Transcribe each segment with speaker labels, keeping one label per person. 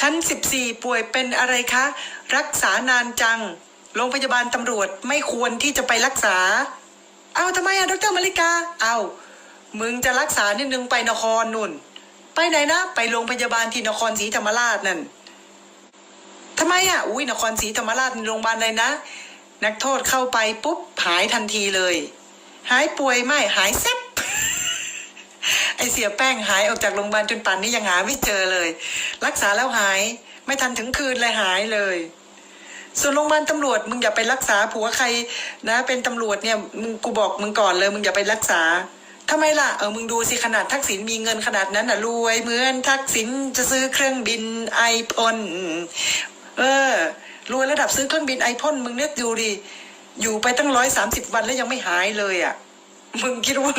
Speaker 1: ชั้นสิบสี่ป่วยเป็นอะไรคะ รักษานานจัง โรงพยาบาลตำรวจไม่ควรที่จะไปรักษา เอาทำไมอะดรมาริกา เอามึงจะรักษานิดนึงไปนครนุ่น ไปไหนนะ ไปโรงพยาบาลที่นครศรีธรรมราชนั่นทำไมอะอุ้ยนครศรีธรรมราชโรงพยาบาลอะไรนะ นักโทษเข้าไปปุ๊บหายทันทีเลย หายป่วยไม่หายแซ่บ ไอเสียแป้งหายออกจากโรงพยาบาลจนป่านนี้ยังหาไม่เจอเลย รักษาแล้วหายไม่ทันถึงคืนเลยหายเลย ส่วนโรงพยาบาลตำรวจมึงอย่าไปรักษาผัวใครนะ เป็นตำรวจเนี่ยมึงกูบอกมึงก่อนเลย มึงอย่าไปรักษาทำไมล่ะเออมึงดูสิขนาดทักษิณมีเงินขนาดนั้นน่ะรวยเหมือนทักษิณจะซื้อเครื่องบินไอพ่นเออรวยระดับซื้อเครื่องบินไอพ่นมึงนึกดูดิอยู่ไปตั้งร้อยสามสิบวันแล้วยังไม่หายเลยอะ มึงคิดว่า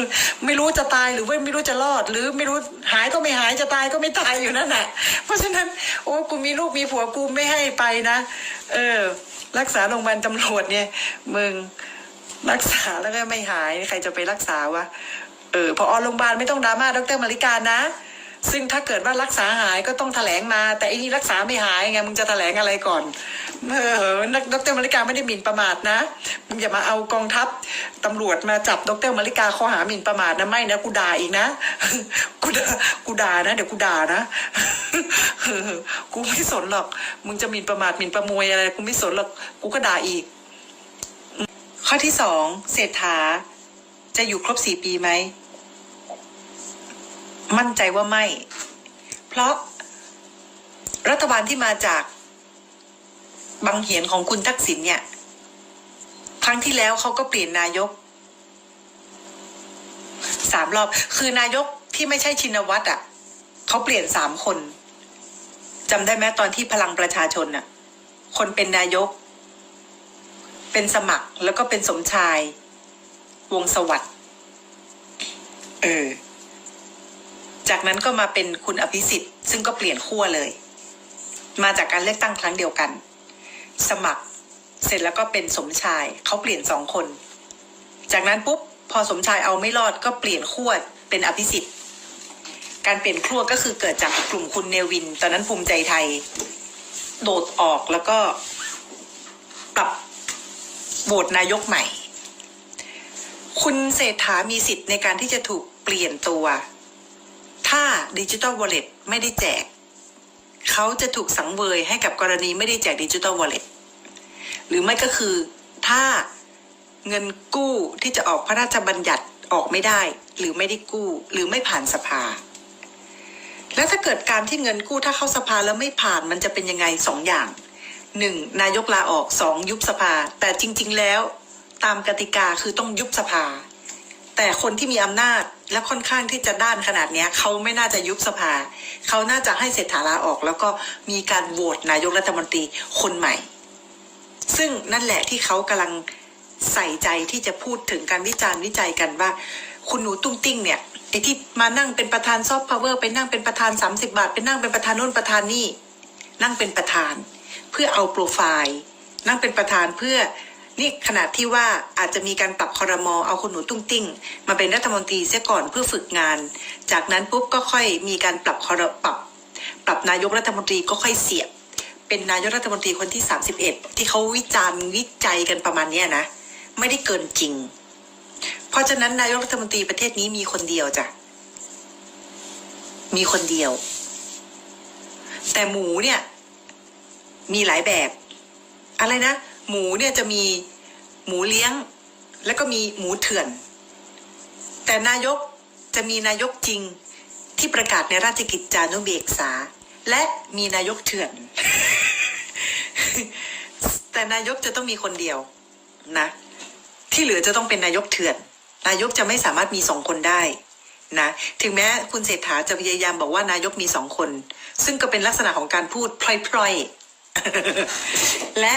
Speaker 1: ไม่รู้จะตายหรือว่าไม่รู้จะรอด หรือไม่รู้หายก็ไม่หายจะตายก็ไม่ตายอยู่นั่นแหละเพราะฉะนั้นโอ้กูมีลูกมีผัวกูไม่ให้ไปนะ เออ รักษาโรงพยาบาลตำรวจเนี่ย มึงรักษาแล้วก็ไม่หายใครจะไปรักษาวะเออพอโรงพยาบาลไม่ต้องดราม่าดรมาริการนะ ซึ่งถ้าเกิดว่ารักษาหายก็ต้องแถลงมา แต่อันนี้รักษาไม่หายไงมึงจะแถลงอะไรก่อนเออดรมาริกาไม่ได้หมิ่นประมาทนะมึงอย่ามาเอากองทัพตำรวจมาจับดรมาริกาข้อหาหมิ่นประมาทนะไม่นะกูด่าอีกนะกูด่ากูด่านะ เดี๋ยวกูด่านะกูไม่สนหรอก มึงจะหมิ่นประมาทหมิ่นประมวยอะไรกูไม่สนหรอกกูก็ด่าอีก ข้อที่สองเศรษฐาจะอยู่ครบสี่ปีไหม มั่นใจว่าไม่ เพราะรัฐบาลที่มาจากบางเหียนของคุณทักษิณเนี่ย ครั้งที่แล้วเขาก็เปลี่ยนนายกสามรอบ คือนายกที่ไม่ใช่ชินวัตรอะเขาเปลี่ยนสามคนจำได้ไหมตอนที่พลังประชาชนน่ะ คนเป็นนายก เป็นสมัครแล้วก็เป็นสมชาย วงสวัสดิ์เออ จากนั้นก็มาเป็นคุณอภิสิทธิ์ ซึ่งก็เปลี่ยนขั้วเลย มาจากการเลือกตั้งครั้งเดียวกัน สมัครเสร็จแล้วก็เป็นสมชายเขาเปลี่ยนสองคน จากนั้นปุ๊บพอสมชายเอาไม่รอดก็เปลี่ยนขั้วเป็นอภิสิทธิ์ การเปลี่ยนขั้วก็คือเกิดจากกลุ่มคุณเนวิน ตอนนั้นภูมิใจไทย โดดออกแล้วก็ปรับโหวตนายกใหม่ คุณเศรษฐามีสิทธิ์ในการที่จะถูกเปลี่ยนตัว ถ้าดิจิ t a ลวอลเล็ตไม่ได้แจก เขาจะถูกสังเวยให้กับกรณีไม่ได้แจกดิจิ t a ลวอลเล็ตหรือไม่ก็คือถ้าเงินกู้ที่จะออกพระราชบัญญัติออกไม่ได้ หรือไม่ได้กู้ หรือไม่ผ่านสภา แล้วถ้าเกิดการที่เงินกู้ถ้าเข้าสภาแล้วไม่ผ่านมันจะเป็นยังไงสองอย่างหนึ่งนายกลาออกสองยุบสภา แต่จริง ๆ แล้ว ตามกติกาคือต้องยุบสภา แต่คนที่มีอำนาจและค่อนข้างที่จะด้านขนาดเนี้ยเขาไม่น่าจะยุบสภา เขาน่าจะให้เศรษฐาลาออก แล้วก็มีการโหวตนายกรัฐมนตรีคนใหม่ ซึ่งนั่นแหละที่เขากำลังใส่ใจที่จะพูดถึงการวิจารณ์วิจัยกันว่า คุณหนูตุ้งติ้งเนี่ยไอที่มานั่งเป็นประธานซอฟต์พาวเวอร์ไปนั่งเป็นประธาน 30 บาทไปนั่งเป็นประธานโน่นประธานนี่นั่งเป็นประธาน เพื่อเอาโปรไฟล์ นั่งเป็นประธานเพื่อ นี่ขนาดที่ว่าอาจจะมีการปรับคอรมอเอาคุณหนูตุ้งติ้ง มาเป็นรัฐมนตรีเสียก่อนเพื่อฝึกงาน จากนั้นปุ๊บก็ค่อยมีการปรับคอรปรับ ปรับนายกรัฐมนตรีก็ค่อยเสียบ เป็นนายกรัฐมนตรีคนที่ 31 ที่เขาวิจารณ์วิจัยกันประมาณเนี้นะ ไม่ได้เกินจริง เพราะฉะนั้นนายกรัฐมนตรีประเทศนี้มีคนเดียวจ้ะมีคนเดียว แต่หมูเนี่ย มีหลายแบบ อะไรนะ หมูเนี่ยจะมีหมูเลี้ยง แล้วก็มีหมูเถื่อน แต่นายกจะมีนายกจริงที่ประกาศในราชกิจจานุเบกษา และมีนายกเถื่อน แต่นายกจะต้องมีคนเดียวนะ ที่เหลือจะต้องเป็นนายกเถื่อน นายกจะไม่สามารถมีสองคนได้นะถึงแม้คุณเศรษฐาจะพยายามบอกว่านายกมีสองคน ซึ่งก็เป็นลักษณะของการพูดพล่อยๆ และ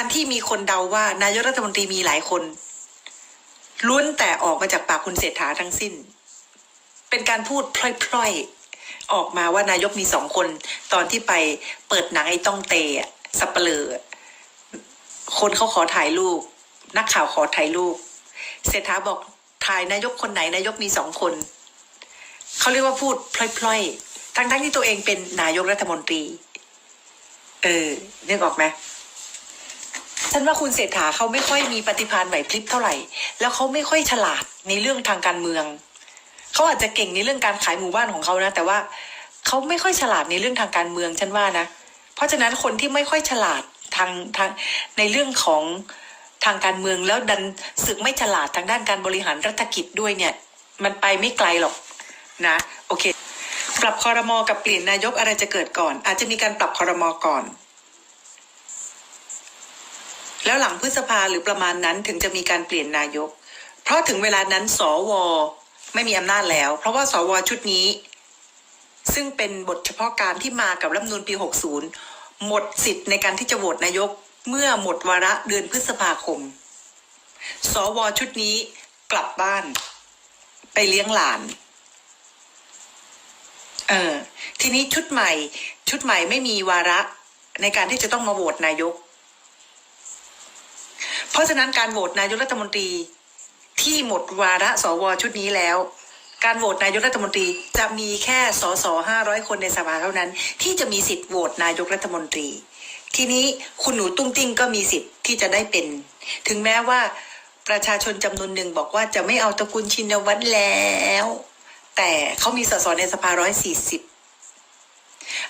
Speaker 1: การที่มีคนเดาว่านายกรัฐมนตรีมีหลายคนล้วนแต่ออกมาจากปากคุณเศรษฐาทั้งสิ้น เป็นการพูดพล่อยๆ ออกมาว่านายกมีสองคน ตอนที่ไปเปิดหนังไอ้ต้องเตะสับเปลือคนเขาขอถ่ายรูปนักข่าวขอถ่ายรูปเศรษฐาบอกถ่ายนายกคนไหนนายกมีสองคนเขาเรียกว่าพูดพล่อยๆ ทั้งทั้งๆที่ตัวเองเป็นนายกรัฐมนตรี เออนึกออกไหม ฉันว่าคุณเศรษฐาเขาไม่ค่อยมีปฏิภาณไหวพริบเท่าไหร่ แล้วเขาไม่ค่อยฉลาดในเรื่องทางการเมือง เขาอาจจะเก่งในเรื่องการขายหมู่บ้านของเขานะ แต่ว่าเขาไม่ค่อยฉลาดในเรื่องทางการเมืองฉันว่านะ เพราะฉะนั้นคนที่ไม่ค่อยฉลาดทางทางในเรื่องของทางการเมืองแล้วดันสึกไม่ฉลาดทางด้านการบริหารรัฐกิจด้วยเนี่ย มันไปไม่ไกลหรอกนะ โอเค ปรับคอรมอกับเปลี่ยนนายกอะไรจะเกิดก่อน อาจจะมีการปรับคอรมอก่อน แล้วหลังพฤษภาหรือประมาณนั้นถึงจะมีการเปลี่ยนนายก เพราะถึงเวลานั้นสวไม่มีอำนาจแล้ว เพราะว่าสวชุดนี้ ซึ่งเป็นบทเฉพาะการที่มากับรัฐมนูลปี 60 หมดสิทธิ์ในการที่จะโหวตนายกเมื่อหมดวาระเดือนพฤษภาคม สวชุดนี้กลับบ้าน ไปเลี้ยงหลาน เออ ทีนี้ชุดใหม่ ชุดใหม่ไม่มีวาระในการที่จะต้องมาโหวตนายก ราะฉะนั้นการโหวตนายกรัฐมนตรีที่หมดวาระสวชุดนี้แล้ว การโหวตนายกรัฐมนตรีจะมีแค่สสห้าร้อยคนในสภาเท่านั้น ที่จะมีสิทธิ์โหวตนายกรัฐมนตรี ทีนี้คุณหนูตุ้งติ้งก็มีสิทธิ์ที่จะได้เป็น ถึงแม้ว่าประชาชนจำนวนหนึ่งบอกว่าจะไม่เอาตระกูลชินวัตรแล้ว แต่เขามีสสในสภาร้อยสี่สิบ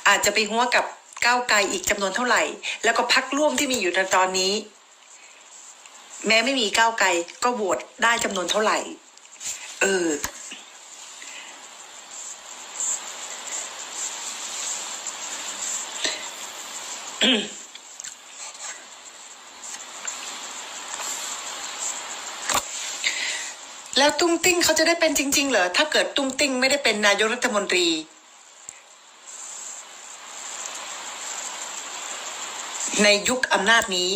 Speaker 1: อาจจะไปหัวกับก้าวไกลอีกจำนวนเท่าไหร่ แล้วก็พักร่วมที่มีอยู่ในตอนนี้ แม้ไม่มีก้าวไกลก็โหวตได้จำนวนเท่าไหร่ เออ แล้วตุ้งติ้งเขาจะได้เป็นจริง ๆ เหรอ ถ้าเกิดตุ้งติ้งไม่ได้เป็นนายกรัฐมนตรีในยุคอำนาจนี้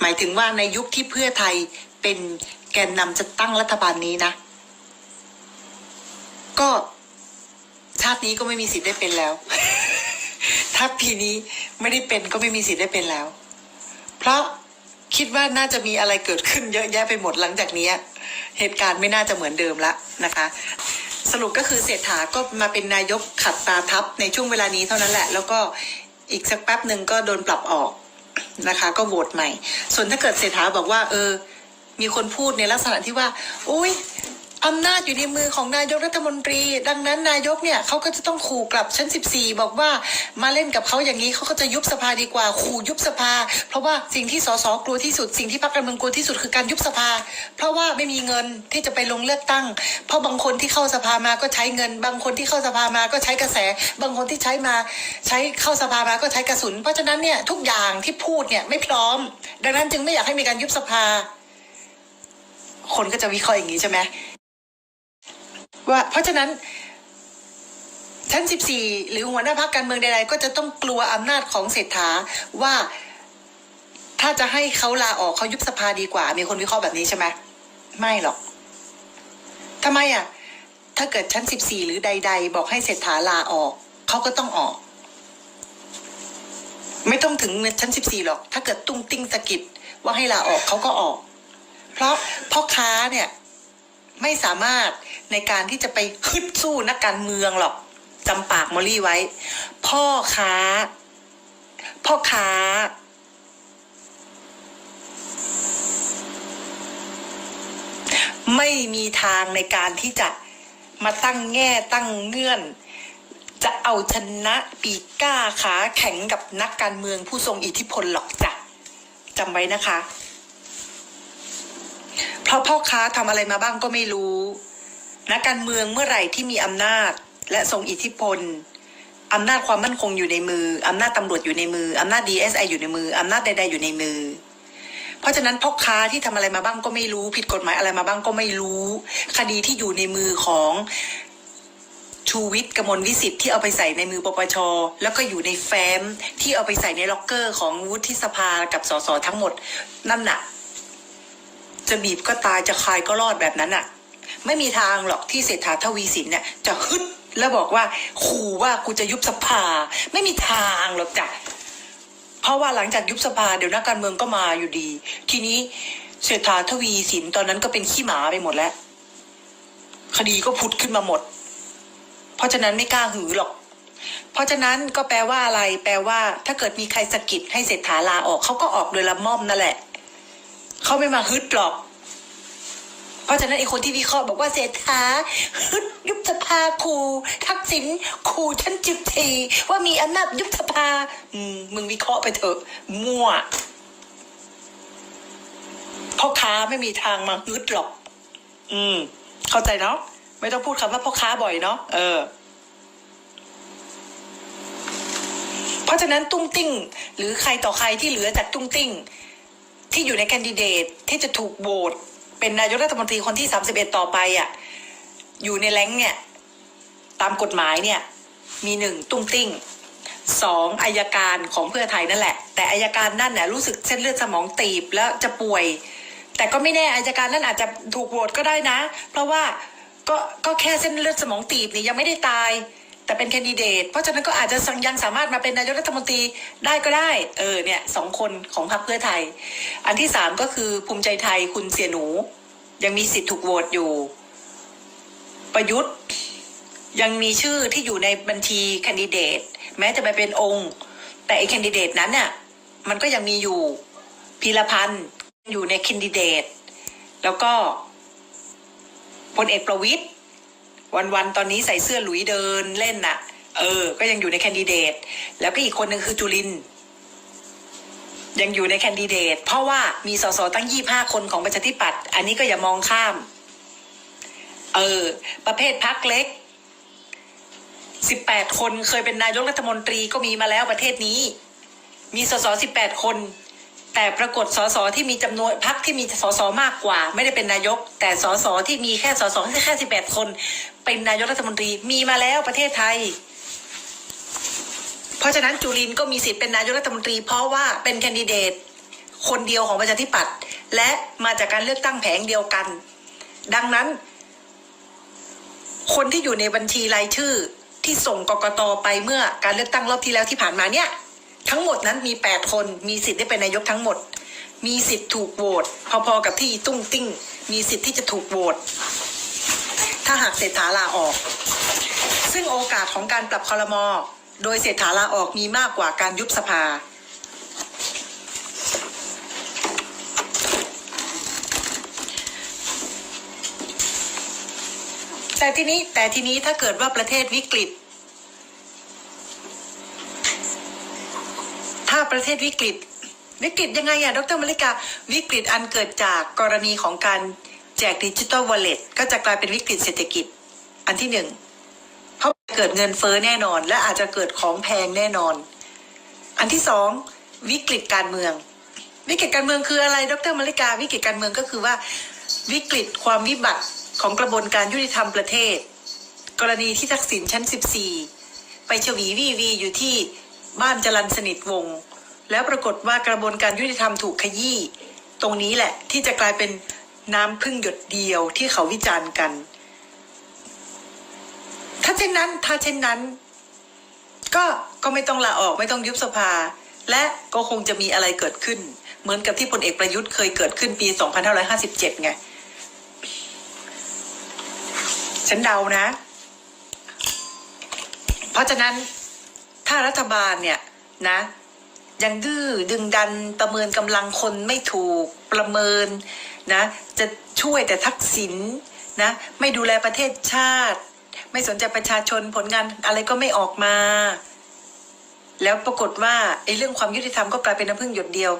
Speaker 1: หมายถึงว่าในยุคที่เพื่อไทยเป็นแกนนำจะตั้งรัฐบาลนี้นะ ก็ชาตินี้ก็ไม่มีสิทธิ์ได้เป็นแล้ว ถ้าปีนี้ไม่ได้เป็นก็ไม่มีสิทธิ์ได้เป็นแล้ว เพราะคิดว่าน่าจะมีอะไรเกิดขึ้นเยอะแยะไปหมดหลังจากนี้เหตุการณ์ไม่น่าจะเหมือนเดิมละนะคะ สรุปก็คือเศรษฐาก็มาเป็นนายกขัดตาทับในช่วงเวลานี้เท่านั้นแหละ แล้วก็อีกสักแป๊บหนึ่งก็โดนปรับออก นะคะ ก็โหวตใหม่ ส่วนถ้าเกิดเศรษฐาบอกว่า เออ มีคนพูดในลักษณะที่ว่า อุ้ย อำนาจอยู่ในมือของนายกรัฐมนตรี ดังนั้นนายกเนี่ยเขาก็จะต้องขู่กลับชั้น 14 บอกว่ามาเล่นกับเขาอย่างนี้เขาก็จะยุบสภาดีกว่าขู่ยุบสภา เพราะว่าสิ่งที่สสกลัวที่สุดสิ่งที่พรรคการเมืองกลัวที่สุดคือการยุบสภา เพราะว่าไม่มีเงินที่จะไปลงเลือกตั้ง เพราะบางคนที่เข้าสภามาก็ใช้เงิน บางคนที่เข้าสภามาก็ใช้กระแส บางคนที่ใช้มาใช้เข้าสภามาก็ใช้กระสุน เพราะฉะนั้นเนี่ยทุกอย่างที่พูดเนี่ยไม่พร้อม ดังนั้นจึงไม่อยากให้มีการยุบสภา คนก็จะวิเคราะห์อย่างนี้ใช่ไหม ว่าเพราะฉะนั้นชั้น14หรือหัวหน้าพักการเมืองใดๆ ก็จะต้องกลัวอำนาจของเศรษฐาว่าถ้าจะให้เขาลาออกเขายุบสภาดีกว่า มีคนวิเคราะห์แบบนี้ใช่ไหมไม่หรอกทำไมอะ ถ้าเกิดชั้น14หรือใด ๆ บอกให้เศรษฐาลาออกเขาก็ต้องออก ไม่ต้องถึงชั้น14หรอก ถ้าเกิดตุ้งติ้งสะกิดว่าให้ลาออกเขาก็ออก เพราะพ่อค้าเนี่ย ไม่สามารถในการที่จะไปฮึดสู้นักการเมืองหรอกจำปากมอลลี่ไว้ พ่อค้า พ่อค้า ไม่มีทางในการที่จะมาตั้งแง่ตั้งเงื่อน จะเอาชนะปีก้าขาแข็งกับนักการเมืองผู้ทรงอิทธิพลหรอกจ้ะจำไว้นะคะ เพราะพ่อค้าทำอะไรมาบ้างก็ไม่รู้นักการเมืองเมื่อไหร่ที่มีอำนาจ และทรงอิทธิพลอำนาจความมั่นคงอยู่ในมืออำนาจตำรวจอยู่ในมืออำนาจ DSI อยู่ในมืออำนาจใดๆอยู่ในมือ เพราะฉะนั้นพ่อค้าที่ทำอะไรมาบ้างก็ไม่รู้ ผิดกฎหมายอะไรมาบ้างก็ไม่รู้ คดีที่อยู่ในมือของชูวิทย์กมลวิสิทธิ์ที่เอาไปใส่ในมือปปช แล้วก็อยู่ในแฟ้มที่เอาไปใส่ในล็อกเกอร์ของวุฒิสภากับสสทั้งหมดนั่นน่ะ จะบีบก็ตายจะคายก็รอดแบบนั้นอะไม่มีทางหรอกที่เศรษฐาทวีสินเนี่ยจะฮึดแล้วบอกว่าขู่ว่ากูจะยุบสภา ไม่มีทางหรอกจ้ะเพราะว่าหลังจากยุบสภาเดี๋ยวนักการเมืองก็มาอยู่ดี ทีนี้เศรษฐาทวีสินตอนนั้นก็เป็นขี้หมาไปหมดแล้ว คดีก็พุดขึ้นมาหมด เพราะฉะนั้นไม่กล้าหือหรอก เพราะฉะนั้นก็แปลว่าอะไร แปลว่า ถ้าเกิดมีใครสะกิดให้เศรษฐาลาออกเขาก็ออกโดยละม่อมนั่นแหละ เขาไม่มาฮึดหรอก เพราะฉะนั้นไอ้คนที่วิเคราะห์บอกว่าเศรษฐาฮึดยุบสภาครูทักษิณครูฉันจิบทีว่ามีอำนาจยุบสภา อืม มึงวิเคราะห์ไปเถอะ มั่วพ่อค้าไม่มีทางมาฮึดหรอก อืม เข้าใจเนาะไม่ต้องพูดคำว่าพ่อค้าบ่อยเนาะเออเพราะฉะนั้นตุ้งติ้ง หรือใครต่อใครที่เหลือจากตุ้งติ้ง ที่อยู่ในแคนดิเดตที่จะถูกโหวตเป็นนายกรัฐมนตรีคนที่สามสิบเอ็ดต่อไปอะอยู่ในแรงเนี่ย ตามกฎหมายเนี่ย มีหนึ่งตุ้งติ้งสองอายการของเพื่อไทยนั่นแหละ แต่อายการนั่นเนี่ยรู้สึกเส้นเลือดสมองตีบแล้วจะป่วย แต่ก็ไม่แน่อายการนั่นอาจจะถูกโหวตก็ได้นะ เพราะว่าก็ก็แค่เส้นเลือดสมองตีบนี่ยังไม่ได้ตาย แต่เป็นแคนดิเดต เพราะฉะนั้นก็อาจจะยังสามารถมาเป็นนายกรัฐมนตรีได้ก็ได้ เออเนี่ยสองคนของพรรคเพื่อไทย อันที่สามก็คือภูมิใจไทยคุณเสียหนู ยังมีสิทธิ์ถูกโหวตอยู่ ประยุทธ์ ยังมีชื่อที่อยู่ในบัญชีแคนดิเดต แม้จะไปเป็นองค์ แต่ไอ้แคนดิเดตนั้นน่ะมันก็ยังมีอยู่พีรพันธ์อยู่ในแคนดิเดต แล้วก็พลเอกประวิตย วันๆตอนนี้ใส่เสื้อหลุยเดินเล่นน่ะ เออ ก็ยังอยู่ในแคนดิเดต แล้วก็อีกคนหนึ่งคือจุลิน ยังอยู่ในแคนดิเดต เพราะว่ามีสสตั้งยี่ห้าคนของประชาธิปัตย์อันนี้ก็อย่ามองข้าม เออ ประเภทพักเล็กสิบแปดคนเคยเป็นนายกรัฐมนตรีก็มีมาแล้วประเทศนี้ มีสสสิบแปดคน แต่ปรากฏสสที่มีจำนวนพักที่มีสสมากกว่า ไม่ได้เป็นนายก แต่สสที่มีแค่สสแค่แค่สิบแปดคน เป็นนายกรัฐมนตรีมีมาแล้วประเทศไทย เพราะฉะนั้นจุลินก็มีสิทธิ์เป็นนายกรัฐมนตรี เพราะว่าเป็นแคนดิเดตคนเดียวของประชาธิปัตย์และมาจากการเลือกตั้งแผงเดียวกัน ดังนั้น คนที่อยู่ในบัญชีรายชื่อที่ส่งกกตไปเมื่อการเลือกตั้งรอบที่แล้วที่ผ่านมาเนี่ย ทั้งหมดนั้นมีแปดคนมีสิทธิ์ได้เป็นนายกทั้งหมด มีสิทธิ์ถูกโหวตพอๆกับที่ตุ้งติ้ง มีสิทธิ์ที่จะถูกโหวตถ้าหากเศรษฐาลาออก ซึ่งโอกาสของการปรับคอรมอโดยเศรษฐาลาออกมีมากกว่าการยุบสภา แต่ทีนี้แต่ทีนี้ถ้าเกิดว่าประเทศวิกฤต ถ้า ประเทศวิกฤต วิกฤตยังไงอะดรมลิกาวิกฤตอันเกิดจากกรณีของการแจกดิจิตอลวอลเล็ตก็จะกลายเป็นวิกฤตเศรษฐกิจ อันที่หนึ่งเพราะเกิดเงินเฟ้อแน่นอน และอาจจะเกิดของแพงแน่นอน อันที่สองวิกฤตการเมือง วิกฤตการเมืองคืออะไร ดรมลิกา วิกฤตการเมืองก็คือว่า วิกฤตความวิบัติของกระบวนการยุติธรรมประเทศ กรณีที่ทักษิณชั้น 14 ไปฉวีวีวีอยู่ที่บ้านจรันสนิทวงศ์ แล้วปรากฏว่ากระบวนการยุติธรรมถูกขยี้ตรงนี้แหละ ที่จะกลายเป็นน้ำพึ่งหยดเดียวที่เขาวิจารณ์กัน ถ้าเช่นนั้น ถ้าเช่นนั้น ก็ก็ไม่ต้องลาออกไม่ต้องยุบสภา และก็คงจะมีอะไรเกิดขึ้น เหมือนกับที่พลเอกประยุทธ์เคยเกิดขึ้นปี 2557 ไง ฉันเดานะ เพราะฉะนั้นถ้ารัฐบาลเนี่ยนะ ยังดื้อดึงดันประเมินกำลังคนไม่ถูกประเมินนะจะช่วยแต่ทักษิณนะไม่ดูแลประเทศชาติ ไม่สนใจประชาชนผลงานอะไรก็ไม่ออกมา แล้วปรากฏว่าไอ้เรื่องความยุติธรรมก็กลายเป็นน้ำพึ่งหยดเดียว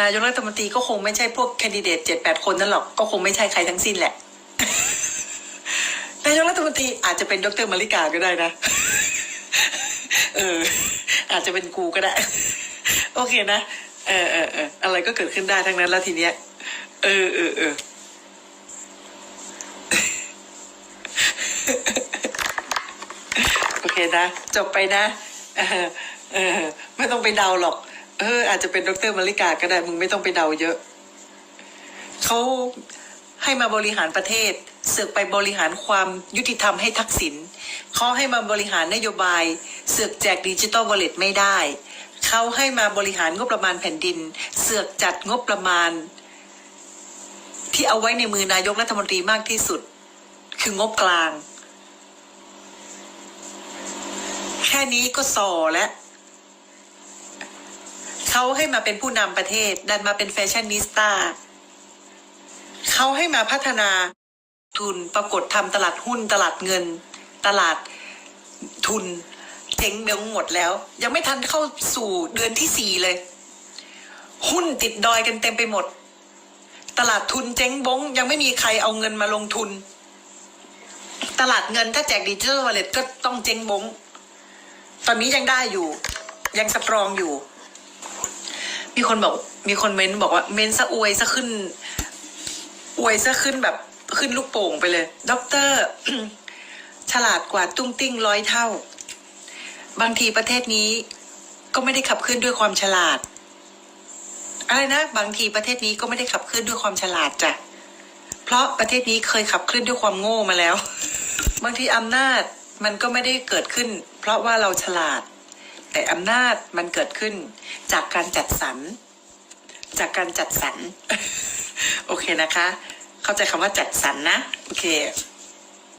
Speaker 1: นายกรัฐมนตรีก็คงไม่ใช่พวกแคนดิเดตเจ็ดแปดคนนั่นหรอกก็คงไม่ใช่ใครทั้งสิ้นแหละนายกรัฐมนตรีอาจจะเป็นดรมาริกาก็ได้นะ เออ อาจจะเป็นกูก็ได้ โอเคนะ เออเออเอออะไรก็เกิดขึ้นได้ทั้งนั้นแล้วทีเนี้ย เออเออเออโอเคนะ จบไปนะ เออเออ ไม่ต้องไปเดาหรอก เออ อาจจะเป็นดรมาริกาก็ได้ มึงไม่ต้องไปเดาเยอะ เขาให้มาบริหารประเทศ เสือกไปบริหารความยุติธรรมให้ทักษิณเขาให้มาบริหารนโยบาย เสือกแจกดิจิตอลวอลเล็ตไม่ได้เขาให้มาบริหารงบประมาณแผ่นดิน เสือกจัดงบประมาณ ที่เอาไว้ในมือนายกรัฐมนตรีมากที่สุด คืองบกลาง แค่นี้ก็ส่อแล้วเขาให้มาเป็นผู้นำประเทศ ดันมาเป็นแฟชั่นนิสต้าเขาให้มาพัฒนา ทุนปรากฏทำตลาดหุ้นตลาดเงิน ตลาดทุนเจ๊งเบงหมดแล้ว ยังไม่ทันเข้าสู่เดือนที่สี่เลย หุ้นติดดอยกันเต็มไปหมด ตลาดทุนเจ๊งบง ยังไม่มีใครเอาเงินมาลงทุน ตลาดเงินถ้าแจกดิจิทัลวอลเล็ตก็ต้องเจ๊งบง ตอนนี้ยังได้อยู่ ยังสตรองอยู่ มีคนบอก มีคนเม้นบอกว่า เม้นซะอวยซะขึ้น อวยซะขึ้นแบบ ขึ้นลูกโป่งไปเลยด็อกเตอร์ฉลาดกว่าตุ้งติ้งร้อยเท่า บางทีประเทศนี้ก็ไม่ได้ขับเคลื่อนด้วยความฉลาด อะไรนะ บางทีประเทศนี้ก็ไม่ได้ขับเคลื่อนด้วยความฉลาดจ้ะเพราะประเทศนี้เคยขับเคลื่อนด้วยความโง่มาแล้ว บางทีอำนาจมันก็ไม่ได้เกิดขึ้น เพราะว่าเราฉลาด แต่อำนาจมันเกิดขึ้นจากการจัดสรร จากการจัดสรร โอเคนะคะ เข้าใจคำว่าจัดสรรนะ โอเค